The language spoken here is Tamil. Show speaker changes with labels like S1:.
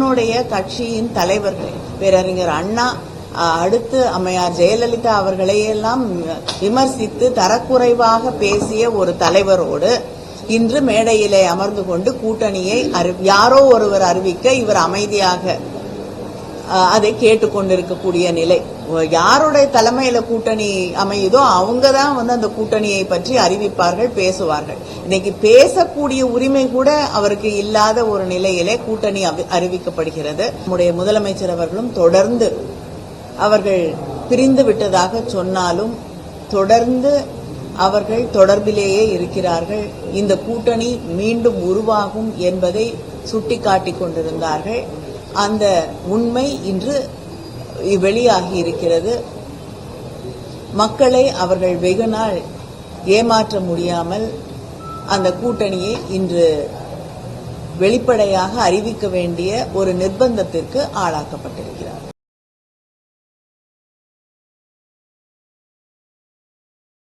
S1: தன்னுடைய கட்சியின் தலைவர்கள். பேரறிஞர் அண்ணா அடுத்து அம்மையார் ஜெயலலிதா அவர்களையெல்லாம் விமர்சித்து தரக்குறைவாக பேசிய ஒரு தலைவரோடு இன்று மேடையிலே அமர்ந்து கொண்டு கூட்டணியை அறி- யாரோ ஒருவர் அறிவிக்க இவர் அமைதியாக அதை கேட்டுக்கொண்டிருக்கக்கூடிய நிலை. யாருடைய தலைமையில கூட்டணி அமையுதோ அவங்க தான் வந்து அந்த கூட்டணியை பற்றி அறிவிப்பார்கள் பேசுவார்கள். இன்னைக்கு பேசக்கூடிய உரிமை கூட அவருக்கு இல்லாத ஒரு நிலையிலே கூட்டணி அறிவிக்கப்படுகிறது. நம்முடைய முதலமைச்சர் அவர்களும் தொடர்ந்து அவர்கள் பிரிந்து விட்டதாக சொன்னாலும் தொடர்ந்து அவர்கள் தொடர்பிலேயே இருக்கிறார்கள். இந்த கூட்டணி மீண்டும் உருவாகும் என்பதை சுட்டிக்காட்டிக் கொண்டிருந்தார்கள். அந்த உண்மை இன்று வெளியாகி இருக்கிறது. மக்களை அவர்கள் வெகு நாள் ஏமாற்ற முடியாமல் அந்த கூட்டணியை இன்று வெளிப்படையாக அறிவிக்க வேண்டிய ஒரு நிர்பந்தத்திற்கு ஆளாக்கப்பட்டிருக்கிறார்